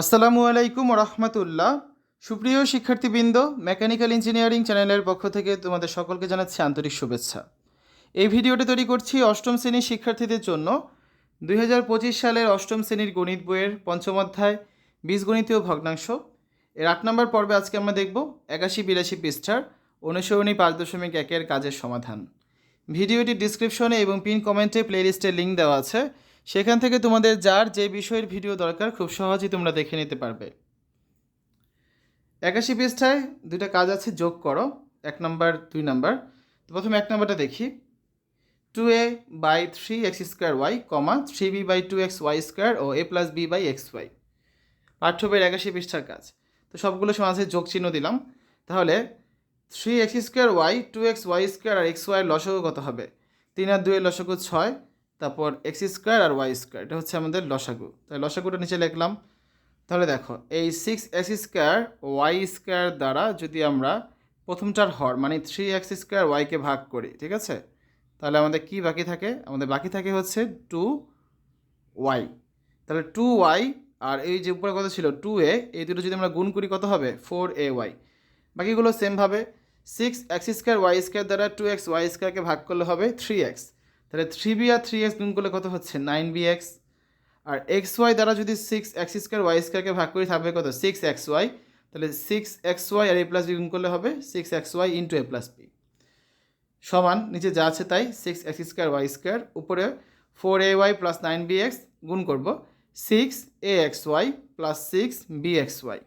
আসসালামু আলাইকুম রহমতুল্লাহ সুপ্রিয় শিক্ষার্থীবৃন্দ, মেকানিক্যাল ইঞ্জিনিয়ারিং চ্যানেলের পক্ষ থেকে তোমাদের সকলকে জানাচ্ছি আন্তরিক শুভেচ্ছা। এই ভিডিওটি তৈরি করছি অষ্টম শ্রেণির শিক্ষার্থীদের জন্য। দুই হাজার পঁচিশ সালের অষ্টম শ্রেণির গণিত বইয়ের পঞ্চম অধ্যায়, বীজগণিতীয় ভগ্নাংশ। এর আট নম্বর পর্বে আজকে আমরা দেখব একাশি বিরাশি পৃষ্ঠার অনুসরণী পাঁচ দশমিক একের কাজের সমাধান। ভিডিওটি ডিসক্রিপশনে এবং পিন কমেন্টে প্লেলিস্টের লিঙ্ক দেওয়া আছে। সেখান থেকে তোমাদের যার যে বিষয়ের ভিডিও দরকার, খুব সহজেই তোমরা দেখে নিতে পারবে। একাশি পৃষ্ঠায় দুইটা কাজ আছে, যোগ করো। এক নম্বর, দুই নম্বর। তো প্রথমে এক নম্বরটা দেখি। Two a by three x square y, comma three b by two x y square O a plus b by x y. পাঠ্যবের একাশি পৃষ্ঠার কাজ। তো সবগুলো মাঝে যোগ চিহ্ন দিলাম। তাহলে three x square y, two x y square আর এক্স ওয়াইয়ের লসগু কত হবে। তিন আর দুইয়ের লসগু ছয় তারপর এক্স স্কোয়ার আর ওয়াই স্কোয়ার, এটা হচ্ছে আমাদের লসাগু। তাই লসাগুটা নিচে লিখলাম। তাহলে দেখো, এই six x square y square দ্বারা যদি আমরা প্রথমটার হর মানে থ্রি এক্স স্কোয়ার ওয়াইকে ভাগ করি, ঠিক আছে? তাহলে আমাদের কি বাকি থাকে? আমাদের বাকি থাকে হচ্ছে টু ওয়াই তাহলে টু ওয়াই আর এই যে উপরে কথা ছিল টু এ এই দুটো যদি আমরা গুণ করি কত হবে? ফোর এ ওয়াই বাকিগুলো সেমভাবে six x square y square দ্বারা টু এক্স ওয়াই স্কোয়ারকে ভাগ করলে হবে থ্রি এক্স। তাহলে থ্রি বি আর থ্রি এক্স গুণ করলে কত হচ্ছে? নাইন বি এক্স আর এক্স ওয়াই দ্বারা যদি সিক্স এক্স স্কোয়ার ওয়াই স্কোয়ারকে ভাগ করি থাকবে কত? সিক্স এক্স ওয়াই তাহলে সিক্স এক্স ওয়াই আর এ প্লাস বি গুণ করলে হবে six x y into a plus b সমান, নিচে যা আছে তাই six x square y square উপরে four a y plus nine b x গুণ করব six a x y plus six b x y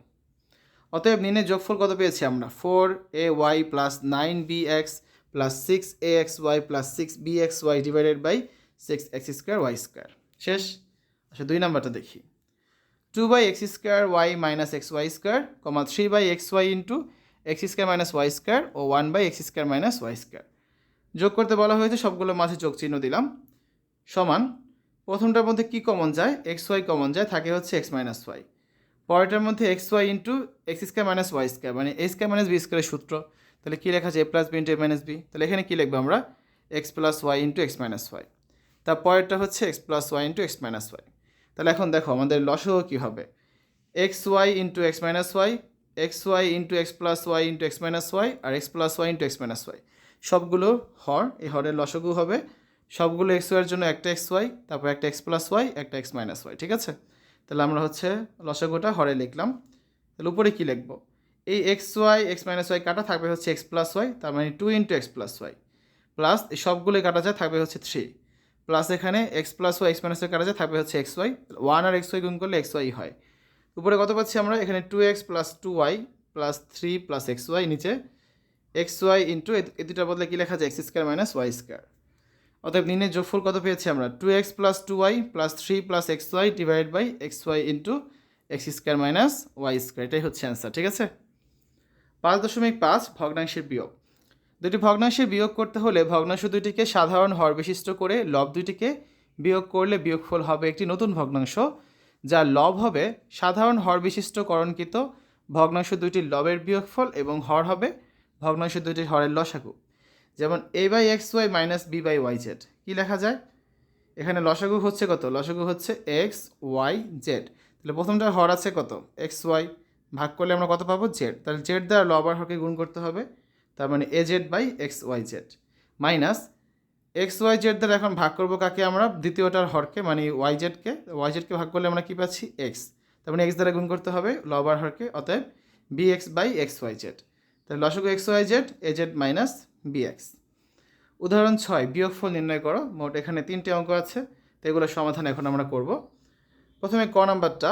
অতএব নিনে যোগফল কত পেয়েছি আমরা? Four a y plus nine b x plus six a x y plus six b x y divided by six x square y square শেষ। আচ্ছা দুই নাম্বারটা দেখি। Two by x square y minus x y square comma three by x y into x square minus y square O one by x square minus y square যোগ করতে বলা হয়েছে, সবগুলো মাঝে যোগ চিহ্ন দিলাম। সমান। প্রথমটার মধ্যে কী কমন যায়? এক্স ওয়াই কমন যায়, থাকে হচ্ছে এক্স মাইনাস ওয়াই পরেরটার মধ্যে x y into x square minus y square মানে এ স্কোয়ার মাইনাস বি স্কোয়ারের সূত্র। তাহলে কী লেখা আছে? A plus b into a minus b তাহলে এখানে কী লিখব আমরা? X plus y into x minus y তার পরেরটা হচ্ছে x plus y into x minus y তাহলে এখন দেখো, আমাদের লসহ কী হবে? X y into x minus y x y into x plus y into x minus y আর x plus y into x minus y সবগুলো হর, এই হরের লসগু হবে। সবগুলো এক্স ওয়াইয়ের জন্য একটা এক্স ওয়াই তারপর একটা এক্স প্লাস ওয়াই একটা এক্স মাইনাস ওয়াই ঠিক আছে? তাহলে আমরা হচ্ছে লসগুটা হরে লিখলাম। তাহলে উপরে কী লিখব? এই x y x minus y কাটা থাকবে হচ্ছে এক্স প্লাস ওয়াই তার মানে two into x plus y plus এই সবগুলোই কাটা যায় থাকবে হচ্ছে থ্রি প্লাস এখানে x plus y x minus y কাটা যায় থাকবে হচ্ছে এক্স ওয়াই ওয়ান আর এক্স ওয়াই গুণ করলে এক্স ওয়াই হয়। উপরে কত পাচ্ছি আমরা? এখানে two x plus two y plus three plus x y নিচে। এক্স ওয়াই ইন্টু এ দুটার বদলে কী লেখা যায়? X square minus y square অতএব নির্ণয় যোগফল কত পেয়েছি আমরা? Two x plus two y plus three plus x y divide by x y into x square minus y square এটাই হচ্ছে অ্যান্সার ঠিক আছে? পাঁচ দশমিক পাঁচ ভগ্নাংশের বিয়োগ। দুটি ভগ্নাংশের বিয়োগ করতে হলে ভগ্নাংশ দুটিকে সাধারণ হর বিশিষ্ট করে লব দুটিকে বিয়োগ করলে বিয়োগফল হবে একটি নতুন ভগ্নাংশ, যার লব হবে সাধারণ হর বিশিষ্ট করণকৃত ভগ্নাংশ দুইটির লবের বিয়োগফল এবং হর হবে ভগ্নাংশ দুইটির হরের লসাগু। যেমন a by x y minus b by y z কী লেখা যায়? এখানে লসাগু হচ্ছে কত? লসাগু হচ্ছে এক্স ওয়াই জেড তাহলে প্রথমটার হর আছে কত? এক্স ওয়াই ভাগ করলে আমরা কত পাবো? জেড তাহলে জেড দ্বারা লবার হরকে গুণ করতে হবে, তার মানে a z by x y z minus x y z দ্বারা এখন ভাগ করব কাকে আমরা? দ্বিতীয়টার হরকে মানে ওয়াই জেডকে ওয়াই জেডকে ভাগ করলে আমরা কী পাচ্ছি? এক্স তার মানে এক্স দ্বারা গুণ করতে হবে লবার হরকে, অতএব b x by x y z তাহলে লসগু x y z a z minus b x উদাহরণ ছয়, বিয়োগফল নির্ণয় করো। মোট এখানে তিনটে অঙ্ক আছে, তো এগুলোর সমাধান এখন আমরা করব। প্রথমে ক নাম্বারটা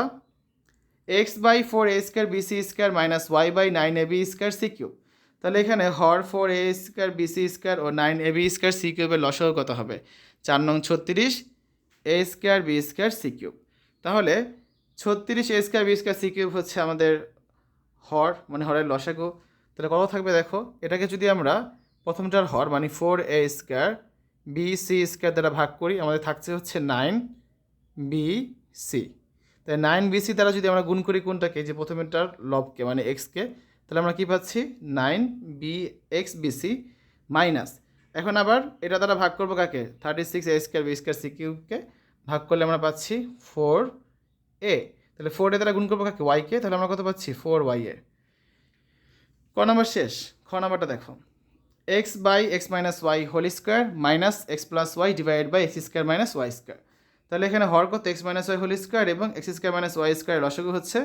x by four a square b c square minus y by nine a b square c cube. তাহলে এখানে হর four a square b c square O nine a b square c কিউবের লসও কত হবে? চার নং ছত্রিশ a square b square c cube. তাহলে ছত্রিশ a square b square c cube হচ্ছে আমাদের হর মানে হরের লসাগু। তাহলে কত থাকবে দেখো? এটাকে যদি আমরা প্রথমটার হর মানে four a square b c square দ্বারা ভাগ করি, আমাদের থাকছে হচ্ছে নাইন বি সি। তাই নাইন বি সি দ্বারা যদি আমরা গুণ করি কোনটাকে? যে প্রথমেরটার লবকে মানে এক্সকে তাহলে আমরা কী পাচ্ছি? Nine b x b c minus এখন আবার এটা দ্বারা ভাগ করব কাকে? Thirty six a square b square c কিউবকে ভাগ করলে আমরা পাচ্ছি ফোর এ তাহলে ফোর এ দ্বারা গুণ করব কাকে? ওয়াইকে তাহলে আমরা কত পাচ্ছি? ফোর ওয়াই এ ক নাম্বার শেষ? খ নাম্বারটা দেখো। X by x minus y whole square minus x plus y divide by x square minus y square তাহলে এখানে হর কত? X minus y whole square এবং x square minus y square লসগু হচ্ছে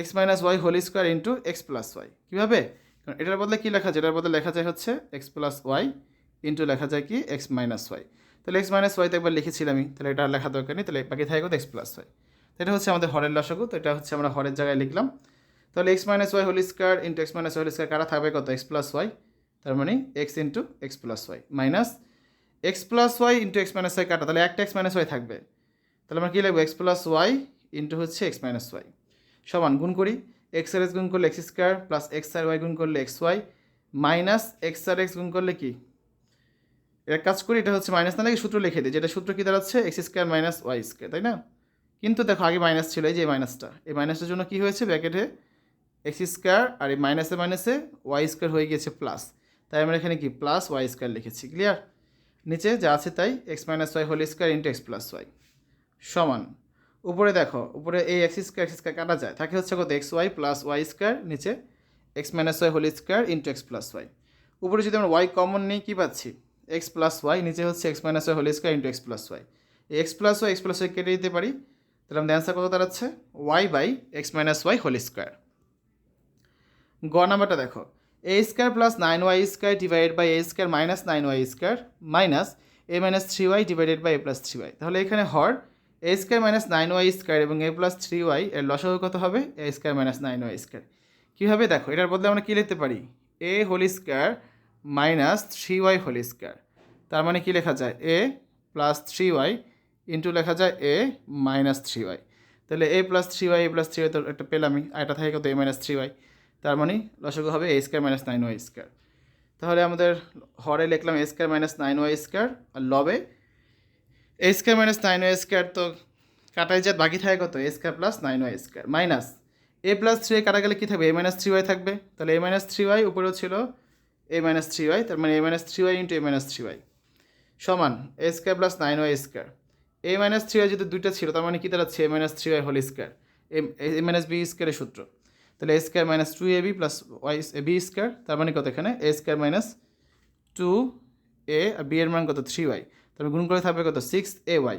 x minus y whole square into x plus y কীভাবে? কারণ এটার বদলে কী লেখা যায়? এটার বদলে লেখা যায় হচ্ছে এক্স প্লাস ওয়াই ইন্টু লেখা যায় কি? এক্স মাইনাস ওয়াই তাহলে এক্স মাইনাস ওয়াই তো একবার লিখেছিলাম আমি তাহলে এটা লেখা দরকার নেই, তাহলে বাকি থাকে কত? এক্স প্লাস ওয়াই এটা হচ্ছে আমাদের হরের লসগু, তো এটা হচ্ছে আমরা হরের জায়গায় লিখলাম। তাহলে x minus y whole square into x minus y whole square কারা থাকবে কত? এক্স প্লাস ওয়াই তার মানে x into x plus y minus x plus y into x minus y কাটা। তাহলে একটা এক্স মাইনাস ওয়াই থাকবে। তাহলে আমরা কী লিখব? এক্স প্লাস ওয়াই ইন্টু হচ্ছে এক্স মাইনাস ওয়াই সমান গুণ করি। এক্স আর এক্স গুণ করলে এক্স স্কোয়ার প্লাস এক্স আর ওয়াই গুণ করলে এক্স ওয়াই মাইনাস এক্স আর এক্স গুণ করলে কি? এটা কাজ করি, এটা হচ্ছে মাইনাস না লাগে সূত্র লিখে দিই। যেটা সূত্র কী দাঁড়াচ্ছে? X square minus y square তাই না? কিন্তু দেখো, আগে মাইনাস ছিল, এই যে মাইনাসটা এই মাইনাসটার জন্য কী হয়েছে? ব্র্যাকেটে এক্স স্কোয়ার আর এই মাইনাসে মাইনাসে ওয়াই স্কোয়ার হয়ে গিয়েছে প্লাস তাই আমরা এখানে কি? প্লাস ওয়াই স্কোয়ার লিখেছি। ক্লিয়ার নিচে যা আছে তাই x minus y whole square into x plus y সমান। উপরে দেখো, উপরে এই এক্স স্কোয়ার এক্স স্কোয়ার কাটা যায়। থাকে হচ্ছে কত? X y plus y square নিচে x minus y whole square into x plus y উপরে যদি আমরা ওয়াই কমন নিই, কী পাচ্ছি? এক্স প্লাস ওয়াই নিচে হচ্ছে x minus y whole square into x plus y x plus y x plus y কেটে দিতে পারি। তাহলে আমাদের অ্যান্সার কত দাঁড়াচ্ছে? Y by x minus y whole square গ নাম্বারটা দেখো। A square plus nine y square divided by a square minus nine y square minus a minus three y divided by a plus three y তাহলে এখানে হর a square minus nine y square এবং a plus three y এর লসাগু কত হবে? A square minus nine y square কীভাবে দেখো, এটার বদলে আমরা কী লিখতে পারি? A whole square minus three y whole square তার মানে কি লেখা যায়? A plus three y into লেখা যায় এ মাইনাস থ্রি ওয়াই তাহলে a plus three y a plus three y তো একটা পেলামই আর এটা থাকে কত? এ মাইনাস থ্রি ওয়াই তার মানে লসগু হবে a square minus nine y square তাহলে আমাদের হরে লিখলাম a square minus nine y square R লবে a square minus nine y square তো কাটাই যায় বাকি থাকে কত? A square plus nine y square minus a plus three কাটা গেলে কী থাকবে? এ মাইনাস থ্রি ওয়াই থাকবে। তাহলে এ মাইনাস থ্রি ওয়াই উপরেও ছিল এ মাইনাস থ্রি ওয়াই তার মানে a minus three y into a minus three y সমান a square plus nine y square a minus three y যদি দুইটা ছিল, তার মানে কী দাঁড়াচ্ছে? A minus three y whole square a minus b স্কোয়ারের সূত্র। তাহলে a square minus two a b plus y a b square তার মানে কত এখানে? A square minus two a R b এর মান কত? থ্রি ওয়াই তারপরে গুণ করে থাকবে কত? Six A Y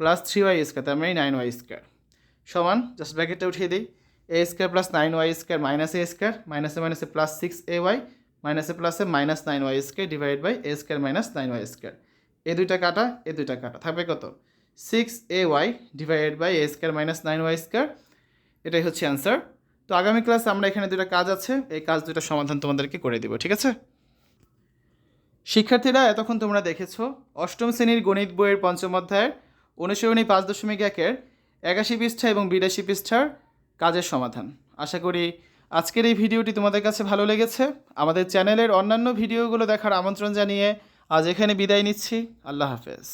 plus three Y square তার মানে নাইন ওয়াই স্কোয়ার সমান জাস্ট ব্র্যাকেটটা উঠিয়ে দিই। A square plus nine Y square minus A square মাইনাসে মাইনাসে প্লাস সিক্স এ ওয়াই মাইনাসে প্লাসে minus nine Y square divide by A square minus nine Y square এ দুইটা কাটা, এ দুইটা কাটা, থাকবে কত? Six A Y divided by A square minus nine Y square এটাই হচ্ছে অ্যান্সার তো আগামী ক্লাসে আমরা এখানে দুটো কাজ আছে, এই কাজ দুটো সমাধান তোমাদেরকে করে দিব, ঠিক আছে? শিক্ষার্থীরা, এতক্ষণ তোমরা দেখেছ অষ্টম শ্রেণির গণিত বইয়ের পঞ্চম অধ্যায়ের অনুসরণী পাঁচ দশমিক একের একাশি পৃষ্ঠা এবং বিরাশি পৃষ্ঠার কাজের সমাধান। আশা করি আজকের এই ভিডিওটি তোমাদের কাছে ভালো লেগেছে। আমাদের চ্যানেলের অন্যান্য ভিডিওগুলো দেখার আমন্ত্রণ জানিয়ে আজ এখানে বিদায় নিচ্ছি। আল্লাহ হাফেজ।